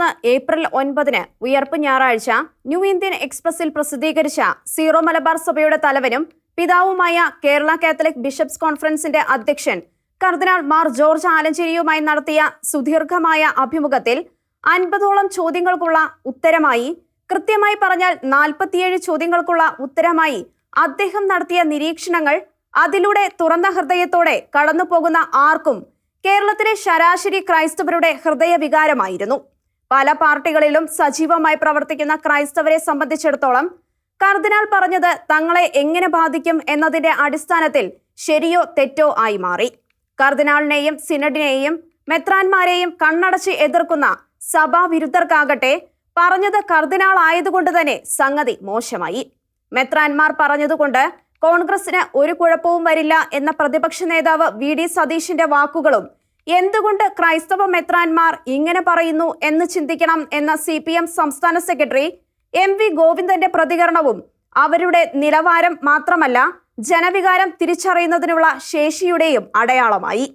മൂന്ന് ഏപ്രിൽ ഒൻപതിന് ഉയർപ്പ് ഞായറാഴ്ച ന്യൂ ഇന്ത്യൻ എക്സ്പ്രസിൽ പ്രസിദ്ധീകരിച്ച സീറോ മലബാർ സഭയുടെ തലവനും പിതാവുമായ കേരള കാത്തലിക് ബിഷപ്സ് കോൺഫറൻസിന്റെ അധ്യക്ഷൻ കർദിനാൾ മാർ ജോർജ് ആലഞ്ചേരിയുമായി നടത്തിയ സുദീർഘമായ അഭിമുഖത്തിൽ അൻപതോളം ചോദ്യങ്ങൾക്കുള്ള ഉത്തരമായി കൃത്യമായി പറഞ്ഞാൽ നാൽപ്പത്തിയേഴ് ചോദ്യങ്ങൾക്കുള്ള ഉത്തരമായി അദ്ദേഹം നടത്തിയ നിരീക്ഷണങ്ങൾ അതിലൂടെ തുറന്ന ഹൃദയത്തോടെ കടന്നുപോകുന്ന ആർക്കും കേരളത്തിലെ ശരാശരി ക്രൈസ്തവരുടെ ഹൃദയവികാരമായിരുന്നു. പല പാർട്ടികളിലും സജീവമായി പ്രവർത്തിക്കുന്ന ക്രൈസ്തവരെ സംബന്ധിച്ചിടത്തോളം കർദിനാൾ പറഞ്ഞത് തങ്ങളെ എങ്ങനെ ബാധിക്കും എന്നതിന്റെ അടിസ്ഥാനത്തിൽ ശരിയോ തെറ്റോ ആയി മാറി. കർദിനാളിനെയും സിനഡിനെയും മെത്രാന്മാരെയും കണ്ണടച്ച് എതിർക്കുന്ന സഭാ വിരുദ്ധർക്കാകട്ടെ പറഞ്ഞത് കർദിനാൾ ആയതുകൊണ്ട് തന്നെ സംഗതി മോശമായി. മെത്രാന്മാർ പറഞ്ഞതുകൊണ്ട് കോൺഗ്രസിന് ഒരു കുഴപ്പവും വരില്ല എന്ന പ്രതിപക്ഷ നേതാവ് വി. ഡി. സതീഷിന്റെ വാക്കുകളും എന്തുകൊണ്ട് ക്രൈസ്തവ മെത്രാൻമാർ ഇങ്ങനെ പറയുന്നു എന്ന് ചിന്തിക്കണം എന്ന സി പി എം സംസ്ഥാന സെക്രട്ടറി എം വി ഗോവിന്ദന്റെ പ്രതികരണവും അവരുടെ നിലവാരം മാത്രമല്ല ജനവികാരം തിരിച്ചറിയുന്നതിനുള്ള ശേഷിയുടെയും അടയാളമായി.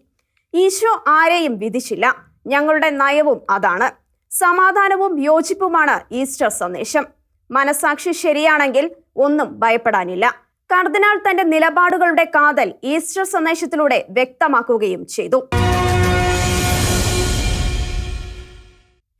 ഈശോ ആരെയും വിധിച്ചില്ല. ഞങ്ങളുടെ നയവും അതാണ്. സമാധാനവും യോജിപ്പുമാണ് ഈസ്റ്റർ സന്ദേശം. മനസാക്ഷി ശരിയാണെങ്കിൽ ഒന്നും ഭയപ്പെടാനില്ല. കർദിനാൾ തന്റെ നിലപാടുകളുടെ കാതൽ ഈസ്റ്റർ സന്ദേശത്തിലൂടെ വ്യക്തമാക്കുകയും ചെയ്തു.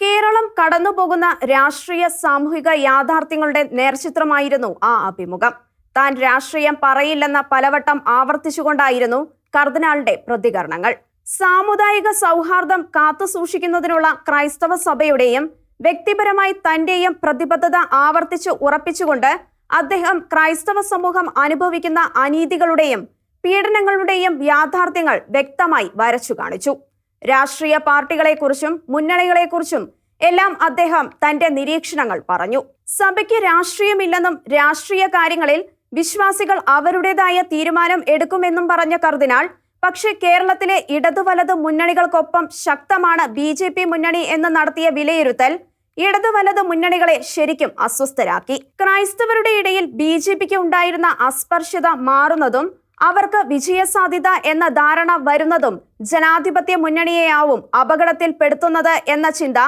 കേരളം കടന്നുപോകുന്ന രാഷ്ട്രീയ സാമൂഹിക യാഥാർത്ഥ്യങ്ങളുടെ നേർചിത്രമായിരുന്നു ആ അഭിമുഖം. താൻ രാഷ്ട്രീയം പറയില്ലെന്ന പലവട്ടം ആവർത്തിച്ചുകൊണ്ടായിരുന്നു കർദിനാളുടെ പ്രതികരണങ്ങൾ. സാമുദായിക സൗഹാർദ്ദം കാത്തുസൂക്ഷിക്കുന്നതിനുള്ള ക്രൈസ്തവ സഭയുടെയും വ്യക്തിപരമായി തന്റെയും പ്രതിബദ്ധത ആവർത്തിച്ച് ഉറപ്പിച്ചുകൊണ്ട് അദ്ദേഹം ക്രൈസ്തവ സമൂഹം അനുഭവിക്കുന്ന അനീതികളുടെയും പീഡനങ്ങളുടെയും യാഥാർത്ഥ്യങ്ങൾ വ്യക്തമായി വരച്ചു കാണിച്ചു. രാഷ്ട്രീയ പാർട്ടികളെക്കുറിച്ചും മുന്നണികളെക്കുറിച്ചും എല്ലാം അദ്ദേഹം തന്റെ നിരീക്ഷണങ്ങൾ പറഞ്ഞു. സഭയ്ക്ക് രാഷ്ട്രീയമില്ലെന്നും രാഷ്ട്രീയ കാര്യങ്ങളിൽ വിശ്വാസികൾ അവരുടേതായ തീരുമാനം എടുക്കുമെന്നും പറഞ്ഞ കർദിനാൾ പക്ഷേ കേരളത്തിലെ ഇടതു വലത് മുന്നണികൾക്കൊപ്പം ശക്തമാണ് ബി ജെ പി മുന്നണി എന്ന് നടത്തിയ വിലയിരുത്തൽ ഇടതു വലത് മുന്നണികളെ ശരിക്കും അസ്വസ്ഥരാക്കി. ക്രൈസ്തവരുടെ ഇടയിൽ ബി ജെ പിക്ക് ഉണ്ടായിരുന്ന അസ്പർശ്യത മാറുന്നതും അവർക്ക് വിജയസാധ്യത എന്ന ധാരണ വരുന്നതും ജനാധിപത്യ മുന്നണിയെയാവും അപകടത്തിൽപ്പെടുത്തുന്നത് എന്ന ചിന്ത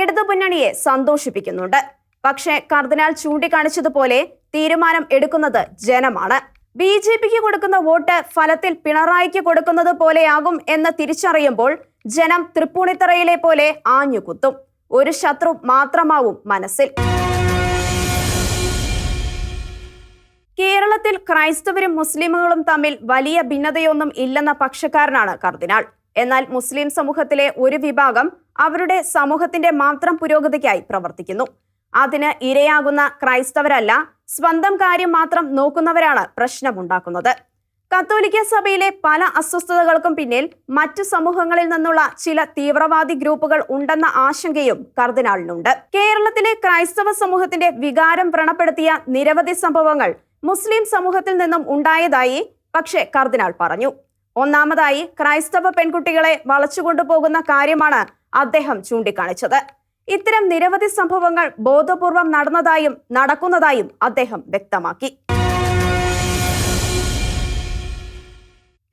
ഇടതു മുന്നണിയെ സന്തോഷിപ്പിക്കുന്നുണ്ട്. പക്ഷേ കർദിനാൾ ചൂണ്ടിക്കാണിച്ചതുപോലെ തീരുമാനം എടുക്കുന്നത് ജനമാണ്. ബി ജെ പിക്ക് കൊടുക്കുന്ന വോട്ട് ഫലത്തിൽ പിണറായിക്ക് കൊടുക്കുന്നത് പോലെയാകും എന്ന് തിരിച്ചറിയുമ്പോൾ ജനം തൃപ്പൂണിത്തറയിലെ പോലെ ആഞ്ഞുകുത്തും. ഒരു ശത്രു മാത്രമാവും മനസ്സിൽ. കേരളത്തിൽ ക്രൈസ്തവരും മുസ്ലിമുകളും തമ്മിൽ വലിയ ഭിന്നതയൊന്നും ഇല്ലെന്ന പക്ഷക്കാരനാണ് കർദിനാൾ. എന്നാൽ മുസ്ലിം സമൂഹത്തിലെ ഒരു വിഭാഗം അവരുടെ സമൂഹത്തിന്റെ മാത്രം പുരോഗതിക്കായി പ്രവർത്തിക്കുന്നു. അതിന് ഇരയാകുന്ന ക്രൈസ്തവരല്ല സ്വന്തം കാര്യം മാത്രം നോക്കുന്നവരാണ് പ്രശ്നമുണ്ടാക്കുന്നത്. കത്തോലിക്ക സഭയിലെ പല അസ്വസ്ഥതകൾക്കും പിന്നിൽ മറ്റു സമൂഹങ്ങളിൽ നിന്നുള്ള ചില തീവ്രവാദി ഗ്രൂപ്പുകൾ ഉണ്ടെന്ന ആശങ്കയും കർദിനാളിനുണ്ട്. കേരളത്തിലെ ക്രൈസ്തവ സമൂഹത്തിന്റെ വികാരം വ്രണപ്പെടുത്തിയ നിരവധി സംഭവങ്ങൾ മുസ്ലിം സമൂഹത്തിൽ നിന്നും ഉണ്ടായതായി പക്ഷേ കർദിനാൾ പറഞ്ഞു. ഒന്നാമതായി ക്രൈസ്തവ പെൺകുട്ടികളെ വളച്ചുകൊണ്ടുപോകുന്ന കാര്യമാണ് അദ്ദേഹം ചൂണ്ടിക്കാണിച്ചത്. ഇത്തരം നിരവധി സംഭവങ്ങൾ ബോധപൂർവം നടന്നതായും നടക്കുന്നതായും അദ്ദേഹം വ്യക്തമാക്കി.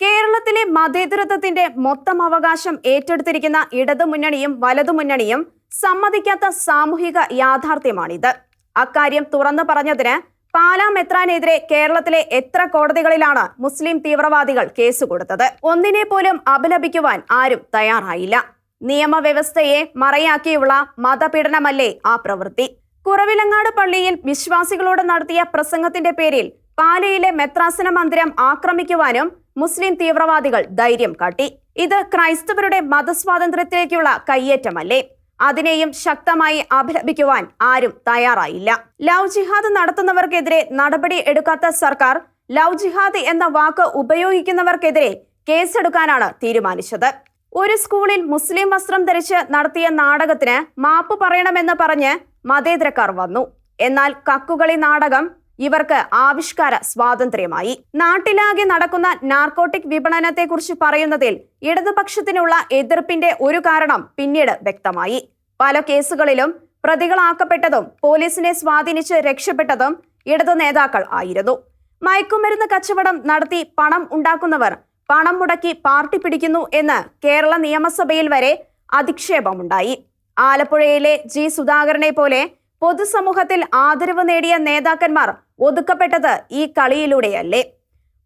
കേരളത്തിലെ മതേതരത്വത്തിന്റെ മൊത്തം അവകാശം ഏറ്റെടുത്തിരിക്കുന്ന ഇടതുമുന്നണിയും വലതുമുന്നണിയും സമ്മതിക്കാത്ത സാമൂഹിക യാഥാർത്ഥ്യമാണിത്. അക്കാര്യം തുറന്നു പറഞ്ഞതിന് പാലാ മെത്രാനെതിരെ കേരളത്തിലെ എത്ര കോടതികളിലാണ് മുസ്ലിം തീവ്രവാദികൾ കേസ് കൊടുത്തത്? ഒന്നിനെ പോലും അപലപിക്കുവാൻ ആരും തയ്യാറായില്ല. നിയമവ്യവസ്ഥയെ മറയാക്കിയുള്ള മതപീഡനമല്ലേ ആ പ്രവൃത്തി? കുറവിലങ്ങാട് പള്ളിയിൽ വിശ്വാസികളോട് നടത്തിയ പ്രസംഗത്തിന്റെ പേരിൽ പാലയിലെ മെത്രാസന മന്ദിരം ആക്രമിക്കുവാനും മുസ്ലിം തീവ്രവാദികൾ ധൈര്യം കാട്ടി. ഇത് ക്രൈസ്തവരുടെ മതസ്വാതന്ത്ര്യത്തിലേക്കുള്ള കയ്യേറ്റമല്ലേ? അതിനെയും ശക്തമായി അപലപിക്കുവാൻ ആരും തയ്യാറായില്ല. ലവ് ജിഹാദ് നടത്തുന്നവർക്കെതിരെ നടപടി എടുക്കാത്ത സർക്കാർ ലവ് ജിഹാദ് എന്ന വാക്ക് ഉപയോഗിക്കുന്നവർക്കെതിരെ കേസെടുക്കാനാണ് തീരുമാനിച്ചത്. ഒരു സ്കൂളിൽ മുസ്ലിം വസ്ത്രം ധരിച്ച് നടത്തിയ നാടകത്തിന് മാപ്പ് പറയണമെന്ന് പറഞ്ഞ് മതേതരക്കാർ വന്നു. എന്നാൽ കക്കുകളി നാടകം ഇവർക്ക് ആവിഷ്കാര സ്വാതന്ത്ര്യമായി. നാട്ടിലാകെ നടക്കുന്ന നാർക്കോട്ടിക് വിപണനത്തെക്കുറിച്ച് പറയുന്നതിൽ ഇടതുപക്ഷത്തിനുള്ള എതിർപ്പിന്റെ ഒരു കാരണം പിന്നീട് വ്യക്തമായി. പല കേസുകളിലും പ്രതികളാക്കപ്പെട്ടതും പോലീസിനെ സ്വാധീനിച്ച് രക്ഷപ്പെട്ടതും ഇടതു നേതാക്കൾ ആയിരുന്നു. മയക്കുമരുന്ന് കച്ചവടം നടത്തി പണം ഉണ്ടാക്കുന്നവർ പണം മുടക്കി പാർട്ടി പിടിക്കുന്നു എന്ന് കേരള നിയമസഭയിൽ വരെ അധിക്ഷേപമുണ്ടായി. ആലപ്പുഴയിലെ ജി സുധാകരനെ പോലെ പൊതുസമൂഹത്തിൽ ആദരവ് നേടിയ നേതാക്കന്മാർ ഒതുക്കപ്പെട്ടത് ഈ കളിയിലൂടെയല്ലേ?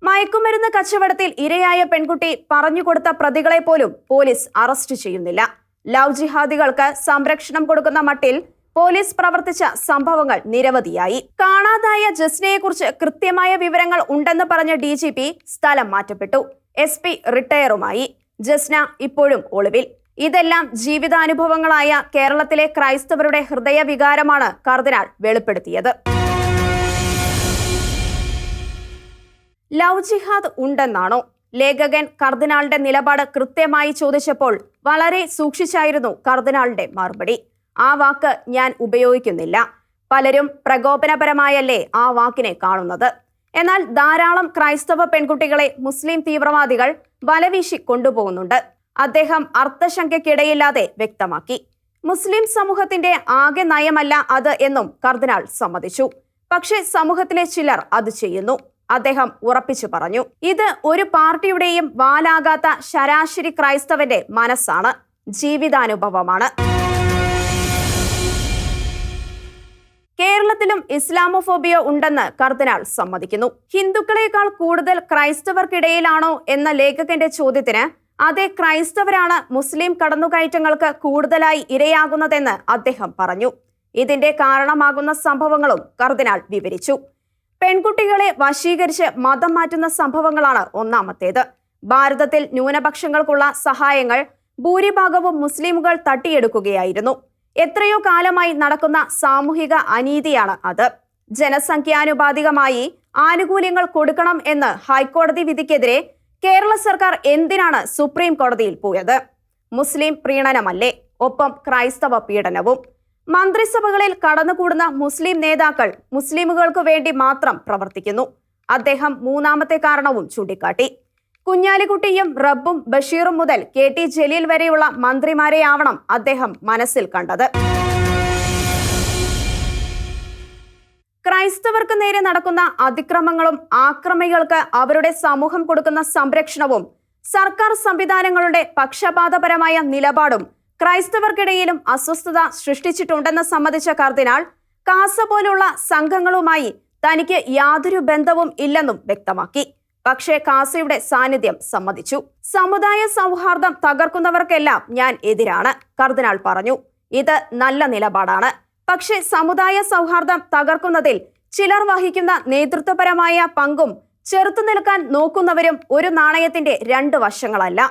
മയക്കുമരുന്ന് കച്ചവടത്തിൽ ഇരയായ പെൺകുട്ടി പറഞ്ഞുകൊടുത്ത പ്രതികളെ പോലും പോലീസ് അറസ്റ്റ് ചെയ്യുന്നില്ല. ലവ് ജിഹാദികൾക്ക് സംരക്ഷണം കൊടുക്കുന്ന മട്ടിൽ പോലീസ് പ്രവർത്തിച്ച സംഭവങ്ങൾ നിരവധിയായി. കാണാതായ ജസ്നയെക്കുറിച്ച് കൃത്യമായ വിവരങ്ങൾ ഉണ്ടെന്ന് പറഞ്ഞ ഡി സ്ഥലം മാറ്റപ്പെട്ടു. എസ് പി റിട്ടയറുമായി. ജസ്ന ഇപ്പോഴും ഒളിവിൽ. ഇതെല്ലാം ജീവിതാനുഭവങ്ങളായ കേരളത്തിലെ ക്രൈസ്തവരുടെ ഹൃദയവികാരമാണ് കർദിനാൾ വെളിപ്പെടുത്തിയത്. ലവ് ജിഹാദ് ഉണ്ടെന്നാണോ? ലേഖകൻ കർദിനാളിന്റെ നിലപാട് കൃത്യമായി ചോദിച്ചപ്പോൾ വളരെ സൂക്ഷിച്ചായിരുന്നു കർദിനാളിന്റെ മറുപടി. ആ വാക്ക് ഞാൻ ഉപയോഗിക്കുന്നില്ല. പലരും പ്രകോപനപരമായല്ലേ ആ വാക്കിനെ കാണുന്നത്. എന്നാൽ ധാരാളം ക്രൈസ്തവ പെൺകുട്ടികളെ മുസ്ലിം തീവ്രവാദികൾ വലവീശി കൊണ്ടുപോകുന്നുണ്ട്. അദ്ദേഹം അർത്ഥശങ്കയ്ക്കിടയില്ലാതെ വ്യക്തമാക്കി. മുസ്ലിം സമൂഹത്തിന്റെ ആകെ നയമല്ല അത് എന്നും കർദിനാൾ സമ്മതിച്ചു. പക്ഷെ സമൂഹത്തിലെ ചിലർ അത് ചെയ്യുന്നു. അദ്ദേഹം ഉറപ്പിച്ചു പറഞ്ഞു. ഇത് ഒരു പാർട്ടിയുടെയും വാലാകാത്ത ശരാശരി ക്രൈസ്തവന്റെ മനസ്സാണ്. ജീവിതാനുഭവമാണ്. കേരളത്തിലും ഇസ്ലാമോഫോബിയ ഉണ്ടെന്ന് കർദിനാൾ സമ്മതിക്കുന്നു. ഹിന്ദുക്കളെക്കാൾ കൂടുതൽ ക്രൈസ്തവർക്കിടയിലാണോ എന്ന ലേഖകന്റെ ചോദ്യത്തിന് അതേ ക്രൈസ്തവരാണ് മുസ്ലിം കടന്നുകയറ്റങ്ങൾക്ക് കൂടുതലായി ഇരയാകുന്നതെന്ന് അദ്ദേഹം പറഞ്ഞു. ഇതിന്റെ കാരണമാകുന്ന സംഭവങ്ങളും കർദിനാൾ വിവരിച്ചു. പെൺകുട്ടികളെ വശീകരിച്ച് മതം മാറ്റുന്ന സംഭവങ്ങളാണ് ഒന്നാമത്തേത്. ഭാരതത്തിൽ ന്യൂനപക്ഷങ്ങൾക്കുള്ള സഹായങ്ങൾ ഭൂരിഭാഗവും മുസ്ലിമുകൾ തട്ടിയെടുക്കുകയായിരുന്നു. എത്രയോ കാലമായി നടക്കുന്ന സാമൂഹിക അനീതിയാണ് അത്. ജനസംഖ്യാനുപാതികമായി ആനുകൂല്യങ്ങൾ കൊടുക്കണം എന്ന് ഹൈക്കോടതി വിധിക്കെതിരെ കേരള സർക്കാർ എന്തിനാണ് സുപ്രീം കോടതിയിൽ പോയത്? മുസ്ലിം പ്രീണനമല്ലേ? ഒപ്പം ക്രൈസ്തവ പീഡനവും. മന്ത്രിസഭകളിൽ കടന്നുകൂടുന്ന മുസ്ലിം നേതാക്കൾ മുസ്ലിമുകൾക്ക് വേണ്ടി മാത്രം പ്രവർത്തിക്കുന്നു. അദ്ദേഹം മൂന്നാമത്തെ കാരണവും ചൂണ്ടിക്കാട്ടി. കുഞ്ഞാലിക്കുട്ടിയും റബ്ബും ബഷീറും മുതൽ കെ ടി ജലീൽ വരെയുള്ള മന്ത്രിമാരെയാവണം അദ്ദേഹം മനസ്സിൽ കണ്ടത്. ക്രൈസ്തവർക്ക് നേരെ നടക്കുന്ന അതിക്രമങ്ങളും ആക്രമികൾക്ക് അവരുടെ സമൂഹം കൊടുക്കുന്ന സംരക്ഷണവും സർക്കാർ സംവിധാനങ്ങളുടെ പക്ഷപാതപരമായ നിലപാടും ക്രൈസ്തവർക്കിടയിലും അസ്വസ്ഥത സൃഷ്ടിച്ചിട്ടുണ്ടെന്ന് സമ്മതിച്ച കർദിനാൾ കാസ പോലുള്ള സംഘങ്ങളുമായി തനിക്ക് യാതൊരു ബന്ധവും ഇല്ലെന്നും വ്യക്തമാക്കി. പക്ഷേ കാസയുടെ സാന്നിധ്യം സമ്മതിച്ചു. സമുദായ സൗഹാർദ്ദം തകർക്കുന്നവർക്കെല്ലാം ഞാൻ എതിരാണ് കർദിനാൾ പറഞ്ഞു. ഇത് നല്ല നിലപാടാണ്. പക്ഷേ സമുദായ സൗഹാർദ്ദം തകർക്കുന്നതിൽ ചിലർ വഹിക്കുന്ന നേതൃത്വപരമായ പങ്കും ചെറുത്തു നിൽക്കാൻ നോക്കുന്നവരും ഒരു നാണയത്തിന്റെ രണ്ട് വശങ്ങളല്ല.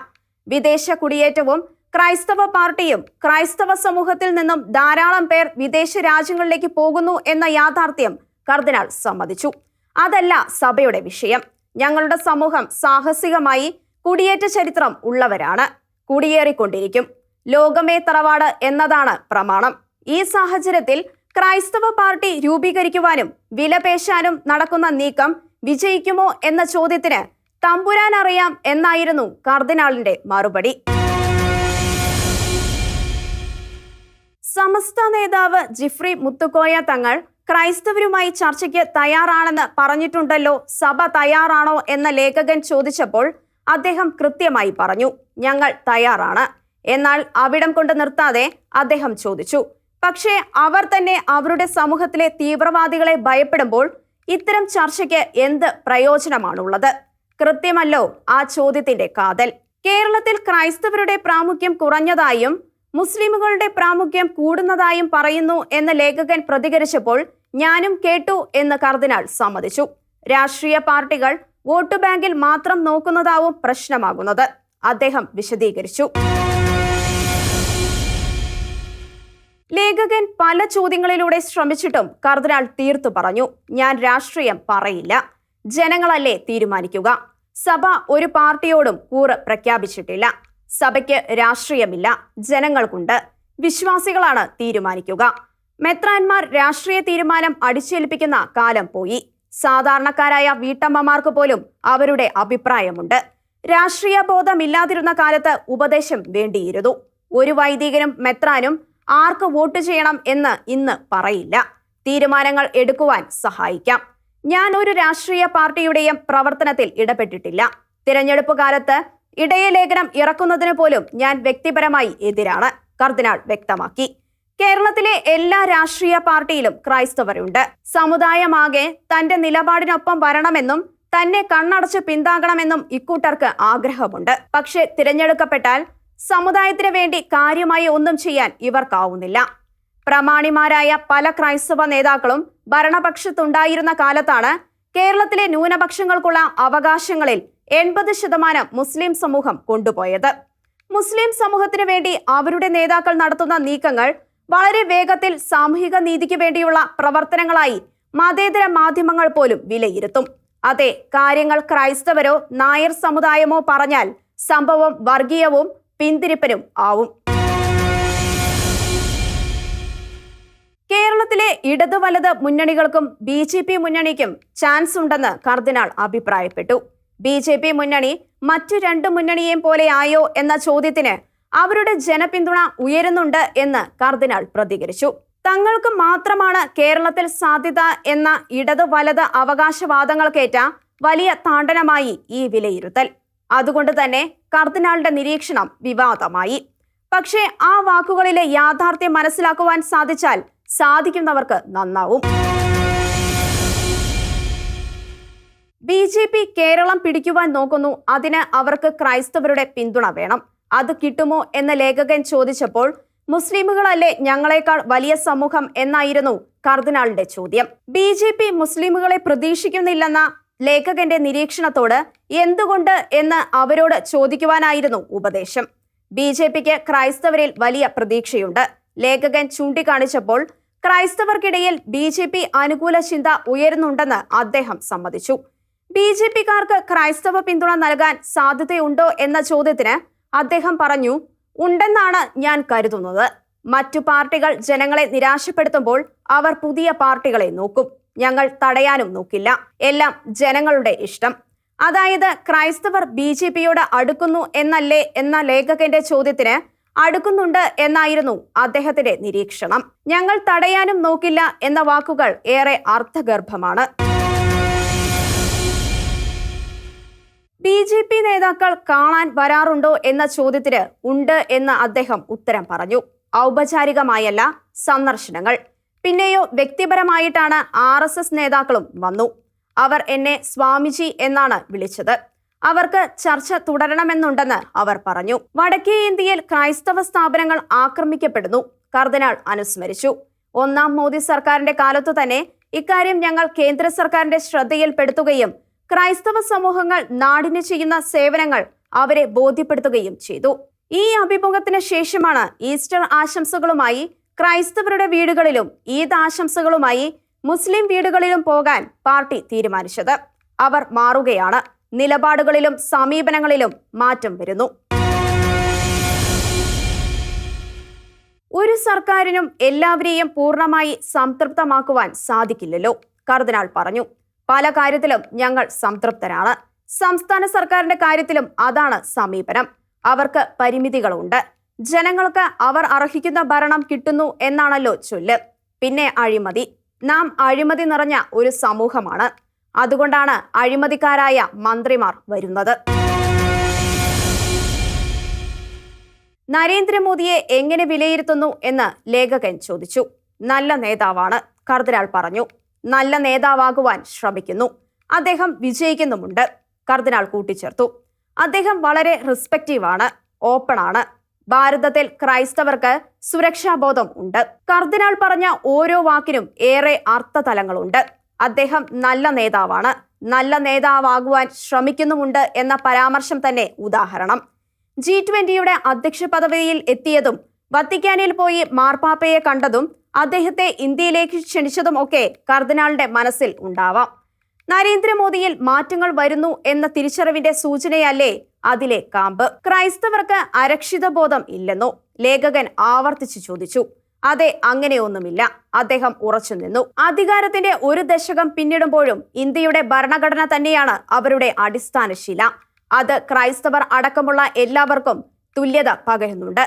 വിദേശ കുടിയേറ്റവും ക്രൈസ്തവ പാർട്ടിയും ക്രൈസ്തവ സമൂഹത്തിൽ നിന്നും ധാരാളം പേർ വിദേശ രാജ്യങ്ങളിലേക്ക് പോകുന്നു എന്ന യാഥാർത്ഥ്യം കർദിനാൾ സമ്മതിച്ചു. അതല്ല സഭയുടെ വിഷയം. ഞങ്ങളുടെ സമൂഹം സാഹസികമായി കുടിയേറ്റ ചരിത്രം ഉള്ളവരാണ്. കുടിയേറിക്കൊണ്ടിരിക്കും. ലോകമേ തറവാട് എന്നതാണ് പ്രമാണം. ഈ സാഹചര്യത്തിൽ ക്രൈസ്തവ പാർട്ടി രൂപീകരിക്കുവാനും വിലപേശാനും നടക്കുന്ന നീക്കം വിജയിക്കുമോ എന്ന ചോദ്യത്തിന് തമ്പുരാൻ അറിയാം എന്നായിരുന്നു കർദിനാളിന്റെ മറുപടി. സമസ്ത നേതാവ് ജിഫ്രി മുത്തുക്കോയ തങ്ങൾ ക്രൈസ്തവരുമായി ചർച്ചയ്ക്ക് തയ്യാറാണെന്ന് പറഞ്ഞിട്ടുണ്ടല്ലോ സഭ തയ്യാറാണോ എന്ന ലേഖകൻ ചോദിച്ചപ്പോൾ അദ്ദേഹം കൃത്യമായി പറഞ്ഞു ഞങ്ങൾ തയ്യാറാണ്. എന്നാൽ അവിടം കൊണ്ട് നിർത്താതെ അദ്ദേഹം ചോദിച്ചു പക്ഷേ അവർ തന്നെ അവരുടെ സമൂഹത്തിലെ തീവ്രവാദികളെ ഭയപ്പെടുമ്പോൾ ഇത്തരം ചർച്ചയ്ക്ക് എന്ത് പ്രയോജനമാണുള്ളത്? കൃത്യമല്ലോ ആ ചോദ്യത്തിന്റെ കാതൽ. കേരളത്തിൽ ക്രൈസ്തവരുടെ പ്രാമുഖ്യം കുറഞ്ഞതായും മുസ്ലിമുകളുടെ പ്രാമുഖ്യം കൂടുന്നതായും പറയുന്നു എന്ന ലേഖകൻ പ്രതികരിച്ചപ്പോൾ ഞാനും കേട്ടു എന്ന് കർദിനാൾ സമ്മതിച്ചു. രാഷ്ട്രീയ പാർട്ടികൾ വോട്ട് ബാങ്കിൽ മാത്രം നോക്കുന്നതാവും പ്രശ്നമാകുന്നത്. അദ്ദേഹം വിശദീകരിച്ചു. ലേഖകൻ പല ചോദ്യങ്ങളിലൂടെ ശ്രമിച്ചിട്ടും കർദിനാൾ തീർത്തു പറഞ്ഞു. ഞാൻ രാഷ്ട്രീയം പറയില്ല. ജനങ്ങളല്ലേ തീരുമാനിക്കുക. സഭ ഒരു പാർട്ടിയോടും കൂറ് പ്രഖ്യാപിച്ചിട്ടില്ല. സഭയ്ക്ക് രാഷ്ട്രീയമില്ല. ജനങ്ങൾക്കുണ്ട്. വിശ്വാസികളാണ് തീരുമാനിക്കുക. മെത്രാന്മാർ രാഷ്ട്രീയ തീരുമാനം അടിച്ചേൽപ്പിക്കുന്ന കാലം പോയി. സാധാരണക്കാരായ വീട്ടമ്മമാർക്ക് പോലും അവരുടെ അഭിപ്രായമുണ്ട്. രാഷ്ട്രീയ ബോധമില്ലാതിരുന്ന കാലത്ത് ഉപദേശം വേണ്ടിയിരുന്നു. ഒരു വൈദികനും മെത്രാനും ആർക്ക് വോട്ട് ചെയ്യണം എന്ന് ഇന്ന് പറയില്ല. തീരുമാനങ്ങൾ എടുക്കുവാൻ സഹായിക്കാം. ഞാൻ ഒരു രാഷ്ട്രീയ പാർട്ടിയുടെയും പ്രവർത്തനത്തിൽ ഇടപെട്ടിട്ടില്ല. തിരഞ്ഞെടുപ്പ് കാലത്ത് ഇടയലേഖനം ഇറക്കുന്നതിന് പോലും ഞാൻ വ്യക്തിപരമായി എതിരാണ് കർദിനാൾ വ്യക്തമാക്കി. കേരളത്തിലെ എല്ലാ രാഷ്ട്രീയ പാർട്ടിയിലും ക്രൈസ്തവരുണ്ട്. സമുദായമാകെ തന്റെ നിലപാടിനൊപ്പം വരണമെന്നും തന്നെ കണ്ണടച്ച് പിന്താങ്ങണമെന്നും ഇക്കൂട്ടർക്ക് ആഗ്രഹമുണ്ട്. പക്ഷേ തിരഞ്ഞെടുക്കപ്പെട്ടാൽ സമുദായത്തിന് വേണ്ടി കാര്യമായി ഒന്നും ചെയ്യാൻ ഇവർക്കാവുന്നില്ല. പ്രമാണിമാരായ പല ക്രൈസ്തവ നേതാക്കളും ഭരണപക്ഷത്തുണ്ടായിരുന്ന കാലത്താണ് കേരളത്തിലെ ന്യൂനപക്ഷങ്ങൾക്കുള്ള അവകാശങ്ങളിൽ എൺപത് ശതമാനം മുസ്ലിം സമൂഹം കൊണ്ടുപോയത്. മുസ്ലിം സമൂഹത്തിന് വേണ്ടി അവരുടെ നേതാക്കൾ നടത്തുന്ന നീക്കങ്ങൾ വളരെ വേഗത്തിൽ സാമൂഹിക നീതിക്ക് വേണ്ടിയുള്ള പ്രവർത്തനങ്ങളായി മതേതര മാധ്യമങ്ങൾ പോലും വിലയിരുത്തും. അതെ കാര്യങ്ങൾ ക്രൈസ്തവരോ നായർ സമുദായമോ പറഞ്ഞാൽ സംഭവം വർഗീയവും പിന്തിരിപ്പനും ആവും. കേരളത്തിലെ ഇടതു വലത് മുന്നണികൾക്കും ബി ജെ പി മുന്നണിക്കും ചാൻസ് ഉണ്ടെന്ന് കർദിനാൾ അഭിപ്രായപ്പെട്ടു. ബി ജെ പി മുന്നണി മറ്റു രണ്ട് മുന്നണിയെയും പോലെ ആയോ എന്ന ചോദ്യത്തിന് അവരുടെ ജനപിന്തുണ ഉയരുന്നുണ്ട് എന്ന് കർദിനാൾ പ്രതികരിച്ചു. തങ്ങൾക്ക് മാത്രമാണ് കേരളത്തിൽ സാധ്യത എന്ന ഇടത് വലത് അവകാശവാദങ്ങൾക്കേറ്റ വലിയ താണ്ടനമായി ഈ വിലയിരുത്തൽ. അതുകൊണ്ട് തന്നെ കർദിനാളുടെ നിരീക്ഷണം വിവാദമായി. പക്ഷേ ആ വാക്കുകളിലെ യാഥാർത്ഥ്യം മനസ്സിലാക്കുവാൻ സാധിച്ചാൽ സാധിക്കുന്നവർക്ക് നന്നാവും. ബി ജെ പി കേരളം പിടിക്കുവാൻ നോക്കുന്നു. അതിന് അവർക്ക് ക്രൈസ്തവരുടെ പിന്തുണ വേണം. അത് കിട്ടുമോ എന്ന് ലേഖകൻ ചോദിച്ചപ്പോൾ മുസ്ലിമുകളല്ലേ ഞങ്ങളെക്കാൾ വലിയ സമൂഹം എന്നായിരുന്നു കർദിനാളിന്റെ ചോദ്യം. ബി ജെ പി മുസ്ലിമുകളെ പ്രതീക്ഷിക്കുന്നില്ലെന്ന ലേഖകന്റെ നിരീക്ഷണത്തോട് എന്തുകൊണ്ട് എന്ന് അവരോട് ചോദിക്കുവാനായിരുന്നു ഉപദേശം. ബി ജെ പിക്ക് ക്രൈസ്തവരിൽ വലിയ പ്രതീക്ഷയുണ്ട്. ലേഖകൻ ചൂണ്ടിക്കാണിച്ചപ്പോൾ ക്രൈസ്തവർക്കിടയിൽ ബി ജെ പി അനുകൂല ചിന്ത ഉയരുന്നുണ്ടെന്ന് അദ്ദേഹം സമ്മതിച്ചു. ബി ജെ പിക്കാർക്ക് ക്രൈസ്തവ പിന്തുണ നൽകാൻ സാധ്യതയുണ്ടോ എന്ന ചോദ്യത്തിന് അദ്ദേഹം പറഞ്ഞു ഉണ്ടെന്നാണ് ഞാൻ കരുതുന്നത്. മറ്റു പാർട്ടികൾ ജനങ്ങളെ നിരാശപ്പെടുത്തുമ്പോൾ അവർ പുതിയ പാർട്ടികളെ നോക്കും. ഞങ്ങൾ തടയാനും നോക്കില്ല. എല്ലാം ജനങ്ങളുടെ ഇഷ്ടം. അതായത് ക്രൈസ്തവർ ബി ജെ പിയോട് അടുക്കുന്നു എന്നല്ലേ എന്ന ലേഖകന്റെ ചോദ്യത്തിന് അടുക്കുന്നുണ്ട് എന്നായിരുന്നു അദ്ദേഹത്തിന്റെ നിരീക്ഷണം. ഞങ്ങൾ തടയാനും നോക്കില്ല എന്ന വാക്കുകൾ ഏറെ അർത്ഥഗർഭമാണ്. ബി ജെ പി നേതാക്കൾ കാണാൻ വരാറുണ്ടോ എന്ന ചോദ്യത്തിന് ഉണ്ട് എന്ന് അദ്ദേഹം ഉത്തരം പറഞ്ഞു. ഔപചാരികമായല്ല സന്ദർശനങ്ങൾ. പിന്നെയോ വ്യക്തിപരമായിട്ടാണ് ആർ എസ് എസ് നേതാക്കളും വന്നു. അവർ എന്നെ സ്വാമിജി എന്നാണ് വിളിച്ചത്. അവർക്ക് ചർച്ച തുടരണമെന്നുണ്ടെന്ന് അവർ പറഞ്ഞു. വടക്കേ ഇന്ത്യയിൽ ക്രൈസ്തവ സ്ഥാപനങ്ങൾ ആക്രമിക്കപ്പെടുന്നു. കർദിനാൾ അനുസ്മരിച്ചു. ഒന്നാം മോദി സർക്കാരിന്റെ കാലത്തു തന്നെ ഇക്കാര്യം ഞങ്ങൾ കേന്ദ്ര സർക്കാരിന്റെ ശ്രദ്ധയിൽപ്പെടുത്തുകയും ക്രൈസ്തവ സമൂഹങ്ങൾ നാടിന് ചെയ്യുന്ന സേവനങ്ങൾ അവരെ ബോധ്യപ്പെടുത്തുകയും ചെയ്തു. ഈ അഭിമുഖത്തിന് ശേഷമാണ് ഈസ്റ്റർ ആശംസകളുമായി ക്രൈസ്തവരുടെ വീടുകളിലും ഈദ് ആശംസകളുമായി മുസ്ലിം വീടുകളിലും പോകാൻ പാർട്ടി തീരുമാനിച്ചത്. അവർ മാറുകയാണ്. നിലപാടുകളിലും സമീപനങ്ങളിലും മാറ്റം വരുന്നു. ഒരു സർക്കാരിനും എല്ലാവരെയും പൂർണമായി സംതൃപ്തമാക്കുവാൻ സാധിക്കില്ലല്ലോ കർദിനാൾ പറഞ്ഞു. പല കാര്യത്തിലും ഞങ്ങൾ സംതൃപ്തരാണ്. സംസ്ഥാന സർക്കാരിന്റെ കാര്യത്തിലും അതാണ് സമീപനം. അവർക്ക് പരിമിതികളുണ്ട്. ജനങ്ങൾക്ക് അവർ അർഹിക്കുന്ന ഭരണം കിട്ടുന്നു എന്നാണല്ലോ ചൊല്ല്. പിന്നെ അഴിമതി. നാം അഴിമതി നിറഞ്ഞ ഒരു സമൂഹമാണ്. അതുകൊണ്ടാണ് അഴിമതിക്കാരായ മന്ത്രിമാർ വരുന്നത്. നരേന്ദ്രമോദിയെ എങ്ങനെ വിലയിരുത്തുന്നു എന്ന് ലേഖകൻ ചോദിച്ചു. നല്ല നേതാവാണ് കർദിനാൾ പറഞ്ഞു. നല്ല നേതാവാകുവാൻ ശ്രമിക്കുന്നു. അദ്ദേഹം വിജയിക്കുന്നുമുണ്ട് കർദിനാൾ കൂട്ടിച്ചേർത്തു. അദ്ദേഹം വളരെ റെസ്പെക്റ്റീവാണ് ഓപ്പണാണ് ഭാരതത്തിൽ ക്രൈസ്തവർക്ക് സുരക്ഷാബോധം ഉണ്ട്. കർദിനാൾ പറഞ്ഞ ഓരോ വാക്കിനും ഏറെ അർത്ഥതലങ്ങളുണ്ട്. അദ്ദേഹം നല്ല നേതാവാണ്. നല്ല നേതാവാകുവാൻ ശ്രമിക്കുന്നുമുണ്ട് എന്ന പരാമർശം തന്നെ ഉദാഹരണം. ജി ട്വന്റിയുടെ അധ്യക്ഷ പദവിയിൽ എത്തിയതും വത്തിക്കാനിൽ പോയി മാർപ്പാപ്പയെ കണ്ടതും അദ്ദേഹത്തെ ഇന്ത്യയിലേക്ക് ക്ഷണിച്ചതും ഒക്കെ കർദിനാളിന്റെ മനസ്സിൽ ഉണ്ടാവാം. നരേന്ദ്രമോദിയിൽ മാറ്റങ്ങൾ വരുന്നു എന്ന തിരിച്ചറിവിന്റെ സൂചനയല്ലേ അതിലെ കാമ്പ് ക്രൈസ്തവർക്ക് അരക്ഷിത ബോധം ഇല്ലെന്നോ ലേഖകൻ ആവർത്തിച്ചു ചോദിച്ചു. അതെ അങ്ങനെയൊന്നുമില്ല അദ്ദേഹം ഉറച്ചു നിന്നു. അധികാരത്തിന്റെ ഒരു ദശകം പിന്നിടുമ്പോഴും ഇന്ത്യയുടെ ഭരണഘടന തന്നെയാണ് അവരുടെ അടിസ്ഥാന ശില. അത് ക്രൈസ്തവർ അടക്കമുള്ള എല്ലാവർക്കും തുല്യത പകരുന്നുണ്ട്.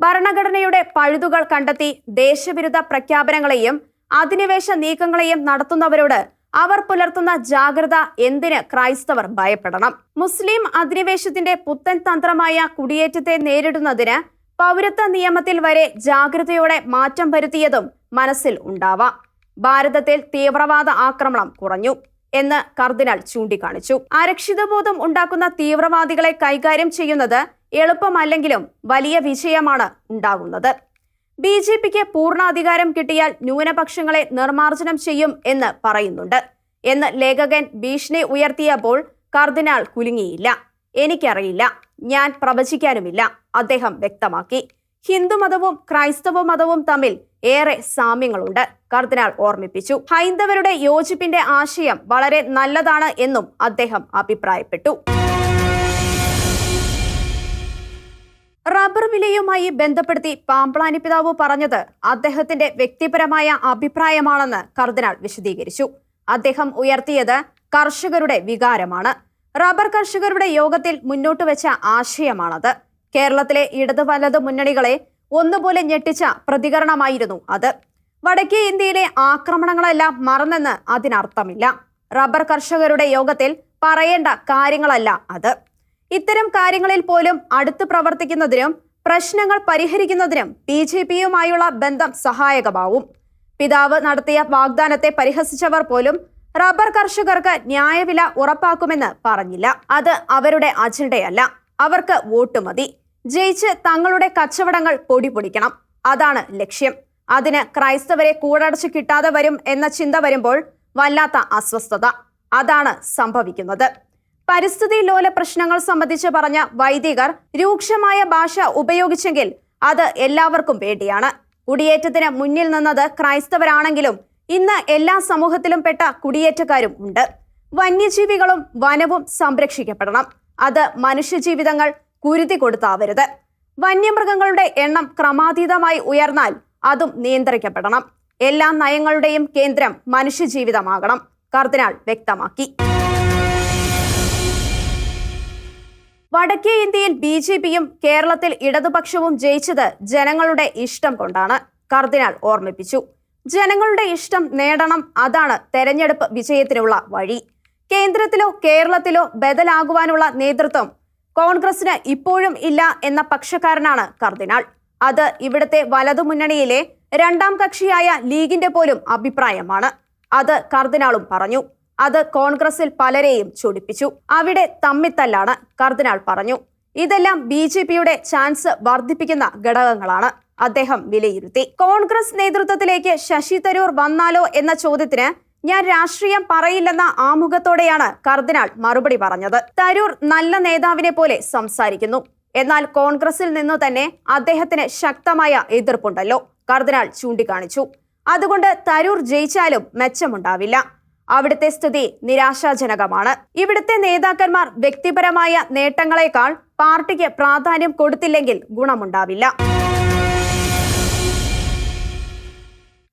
ഭരണഘടനയുടെ പഴുതുകൾ കണ്ടെത്തി ദേശവിരുദ്ധ പ്രഖ്യാപനങ്ങളെയും അധിനിവേശ നീക്കങ്ങളെയും നടത്തുന്നവരോട് അവർ പുലർത്തുന്ന ജാഗ്രത എന്തിന് ക്രൈസ്തവർ ഭയപ്പെടണം? മുസ്ലിം അധിനിവേശത്തിന്റെ പുത്തൻ തന്ത്രമായ കുടിയേറ്റത്തെ നേരിടുന്നതിന് പൗരത്വ നിയമത്തിൽ വരെ ജാഗ്രതയോടെ മാറ്റം വരുത്തിയതും മനസ്സിൽ ഉണ്ടാവാം. ഭാരതത്തിൽ തീവ്രവാദ ആക്രമണം കുറഞ്ഞു എന്ന് കർദിനാൾ ചൂണ്ടിക്കാണിച്ചു. അരക്ഷിതബോധം ഉണ്ടാക്കുന്ന തീവ്രവാദികളെ കൈകാര്യം ചെയ്യുന്നത് എളുപ്പമല്ലെങ്കിലും വലിയ വിജയമാണ് ഉണ്ടാകുന്നത് ബി ജെ പിക്ക് പൂർണാധികാരം കിട്ടിയാൽ ന്യൂനപക്ഷങ്ങളെ നിർമ്മാർജനം ചെയ്യും എന്ന് പറയുന്നുണ്ട്. എന്ന് ലേഖകൻ ഭീഷണി ഉയർത്തിയപ്പോൾ കർദിനാൾ കുലുങ്ങിയില്ല. എനിക്കറിയില്ല. ഞാൻ പ്രവചിക്കാനുമില്ല. അദ്ദേഹം വ്യക്തമാക്കി. ഹിന്ദുമതവും ക്രൈസ്തവ മതവും തമ്മിൽ ഏറെ സാമ്യങ്ങളുണ്ട് കർദിനാൾ ഓർമ്മിപ്പിച്ചു. ഹൈന്ദവരുടെ യോജിപ്പിന്റെ ആശയം വളരെ നല്ലതാണ് എന്നും അദ്ദേഹം അഭിപ്രായപ്പെട്ടു. റബ്ബർ വിലയുമായി ബന്ധപ്പെടുത്തി പാമ്പ്ളാനി പിതാവ് പറഞ്ഞത് അദ്ദേഹത്തിന്റെ വ്യക്തിപരമായ അഭിപ്രായമാണെന്ന് കർദിനാൾ വിശദീകരിച്ചു. അദ്ദേഹം ഉയർത്തിയത് കർഷകരുടെ വികാരമാണ്. റബ്ബർ കർഷകരുടെ യോഗത്തിൽ മുന്നോട്ട് വെച്ച ആശയമാണത്. കേരളത്തിലെ ഇടത് വലത് മുന്നണികളെ ഒന്നുപോലെ ഞെട്ടിച്ച പ്രതികരണമായിരുന്നു അത്. വടക്കേ ഇന്ത്യയിലെ ആക്രമണങ്ങളെല്ലാം മറന്നെന്ന് അതിനർത്ഥമില്ല. റബ്ബർ കർഷകരുടെ യോഗത്തിൽ പറയേണ്ട കാര്യങ്ങളല്ല അത്. ഇത്തരം കാര്യങ്ങളിൽ പോലും അടുത്ത് പ്രവർത്തിക്കുന്നതിനും പ്രശ്നങ്ങൾ പരിഹരിക്കുന്നതിനും ബി ജെ പിയുമായുള്ള ബന്ധം സഹായകമാവും. പിതാവ് നടത്തിയ വാഗ്ദാനത്തെ പരിഹസിച്ചവർ പോലും റബ്ബർ കർഷകർക്ക് ന്യായവില ഉറപ്പാക്കുമെന്ന് പറഞ്ഞില്ല. അത് അവരുടെ അജണ്ടയല്ല. അവർക്ക് വോട്ട് മതി. ജയിച്ച് തങ്ങളുടെ കച്ചവടങ്ങൾ പൊടി പൊടിക്കണം അതാണ് ലക്ഷ്യം. അതിന് ക്രൈസ്തവരെ കൂടടച്ച് കിട്ടാതെ വരും എന്ന ചിന്ത വരുമ്പോൾ വല്ലാത്ത അസ്വസ്ഥത. അതാണ് സംഭവിക്കുന്നത്. പരിസ്ഥിതി ലോല പ്രശ്നങ്ങൾ സംബന്ധിച്ച് പറഞ്ഞ വൈദികർ രൂക്ഷമായ ഭാഷ ഉപയോഗിച്ചെങ്കിൽ അത് എല്ലാവർക്കും വേണ്ടിയാണ്. കുടിയേറ്റത്തിന് മുന്നിൽ നിന്നത് ക്രൈസ്തവരാണെങ്കിലും ഇന്ന് എല്ലാ സമൂഹത്തിലും പെട്ട കുടിയേറ്റക്കാരും ഉണ്ട്. വന്യജീവികളും വനവും സംരക്ഷിക്കപ്പെടണം. അത് മനുഷ്യജീവിതങ്ങൾ കുരുതി കൊടുത്താവരുത്. വന്യമൃഗങ്ങളുടെ എണ്ണം ക്രമാതീതമായി ഉയർന്നാൽ അതും നിയന്ത്രിക്കപ്പെടണം. എല്ലാ നയങ്ങളുടെയും കേന്ദ്രം മനുഷ്യജീവിതമാകണം. കർദിനാൾ വ്യക്തമാക്കി. വടക്കേ ഇന്ത്യയിൽ ബി ജെ പിയും കേരളത്തിൽ ഇടതുപക്ഷവും ജയിച്ചത് ജനങ്ങളുടെ ഇഷ്ടം കൊണ്ടാണ് കർദിനാൾ ഓർമ്മിപ്പിച്ചു. ജനങ്ങളുടെ ഇഷ്ടം നേടണം അതാണ് തെരഞ്ഞെടുപ്പ് വിജയത്തിനുള്ള വഴി. കേന്ദ്രത്തിലോ കേരളത്തിലോ ബദലാകുവാനുള്ള നേതൃത്വം കോൺഗ്രസിന് ഇപ്പോഴും ഇല്ല എന്ന പക്ഷക്കാരനാണ് കർദിനാൾ. അത് ഇവിടുത്തെ വലതുമുന്നണിയിലെ രണ്ടാം കക്ഷിയായ ലീഗിന്റെ പോലും അഭിപ്രായമാണ്. അത് കർദിനാളും പറഞ്ഞു. അത് കോൺഗ്രസിൽ പലരെയും ചൊടിപ്പിച്ചു. അവിടെ തമ്മിത്തല്ലാണ് കർദിനാൾ പറഞ്ഞു. ഇതെല്ലാം ബി ജെ പിയുടെ ചാൻസ് വർദ്ധിപ്പിക്കുന്ന ഘടകങ്ങളാണ് അദ്ദേഹം വിലയിരുത്തി. കോൺഗ്രസ് നേതൃത്വത്തിലേക്ക് ശശി തരൂർ വന്നാലോ എന്ന ചോദ്യത്തിന് ഞാൻ രാഷ്ട്രീയം പറയില്ലെന്ന ആമുഖത്തോടെയാണ് കർദിനാൾ മറുപടി പറഞ്ഞത്. തരൂർ നല്ല നേതാവിനെ പോലെ സംസാരിക്കുന്നു. എന്നാൽ കോൺഗ്രസിൽ നിന്നു തന്നെ അദ്ദേഹത്തിന് ശക്തമായ എതിർപ്പുണ്ടല്ലോ കർദിനാൾ ചൂണ്ടിക്കാണിച്ചു. അതുകൊണ്ട് തരൂർ ജയിച്ചാലും മെച്ചമുണ്ടാവില്ല. അവിടുത്തെ സ്ഥിതി നിരാശാജനകമാണ്. ഇവിടുത്തെ നേതാക്കന്മാർ വ്യക്തിപരമായ നേട്ടങ്ങളെക്കാൾ പാർട്ടിക്ക് പ്രാധാന്യം കൊടുത്തില്ലെങ്കിൽ ഗുണമുണ്ടാവില്ല.